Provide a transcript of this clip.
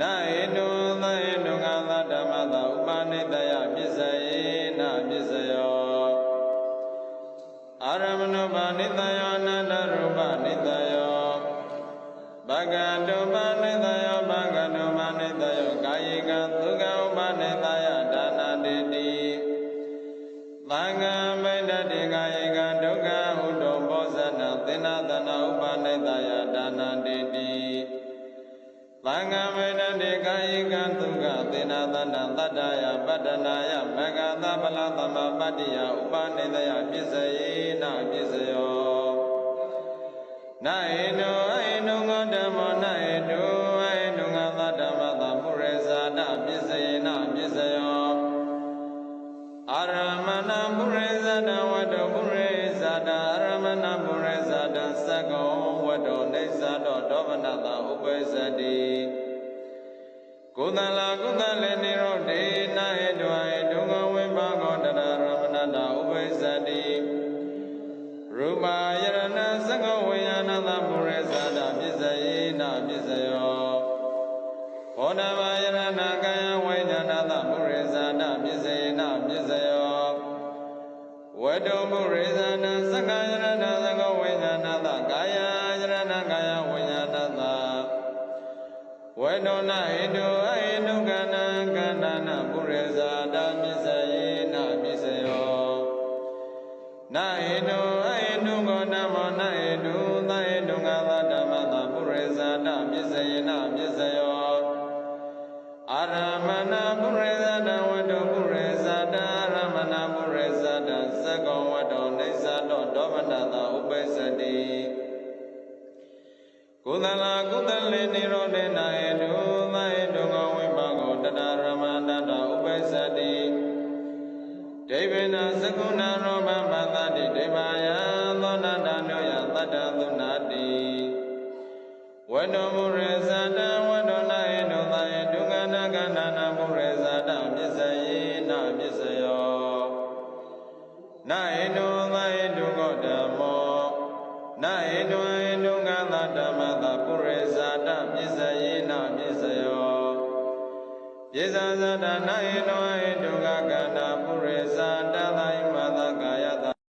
နာဟိတုသဟိတုငါသဓမ္မသာဥပနိတယပစ္စယေနပစ္စယောအာရမဏုပနိတယောအနန္တရူပနိတယောဘဂတုပနိတယောဘဂတုပနိတယောကာယကသုခဥပနိတယဒါနတိတိသံဃံမိတ္တိကာယကဒုက္ခဟုတောဘောဇနသင်္နသနာဥပနိတယဒါနတိတိသံဃံမိတ္တိကာယကသုခသင်္နသနာတတ္တယပတ္တနာယမဂ္ဂသဗလသမပတ္တိယဥပနိတယပစ္စယေနပစ္စယောနာဟိတောအဟိတုငောဓမ္မောနာဟိတုအဟိတုငါသဓမ္မသာပုရိဇာတပစ္စယေနပစ္စယောအာရမဏပုရိဇာတဝတ္တပုရိဇာတအာရမဏပုရိဇာတသက္ကောဝတ္တောနေသတောဒောမနတဥပ္ပဇ္ဇတိ ကုသလကုသလေနိရောဓေနာဟိတောအဟိတုငောဝိပါကောတရရမဏတဥပ္ပဇ္ဇတိရူပယရဏသက္ကဝိညာဏသပုရိသတာပစ္စယေနပစ္စယောဘောဓဘာယရဏကာယဝိညာဏသပုရိသတာပစ္စယေနပစ္စယောဝတ္တုပုရိသ ဝေဒနာဟိတုအဟိတုကဏံကန္တနာပုရိသတာပစ္စယေနပစ္စယောနာဟိတုအဟိတုကောဓမ္မောနာဟိတုသဟိတုငါသဓမ္မသာပုရိဇာတပစ္စယေနပစ္စယောအာရမ ကုသလကုသလေနိရောဓေနာဟိတုသဟိတုကောဝိပါကောတတရမန္တတာဥပ္ပစ္စတိဒိဗေနသကုဏရောဘပသတိဒိဗာယသောနတနုယတတ္တသုနာတိဝတ္တမုရေဇာတဝတ္တနာဟိတုသယေဒုက္ခနာကန္နာနာမုရေဇာတပစ္စယေနပစ္စယောနာဟိတုသယေဒုက္ခဓမ္မော နာဟိတုဟိတုငါသဓမ္မသပုရေဇာတပစ္စယေနပစ္စယောယေဇာဇာတနာဟိတောဟိတုကကန္နာပုရိဇာတသယမသ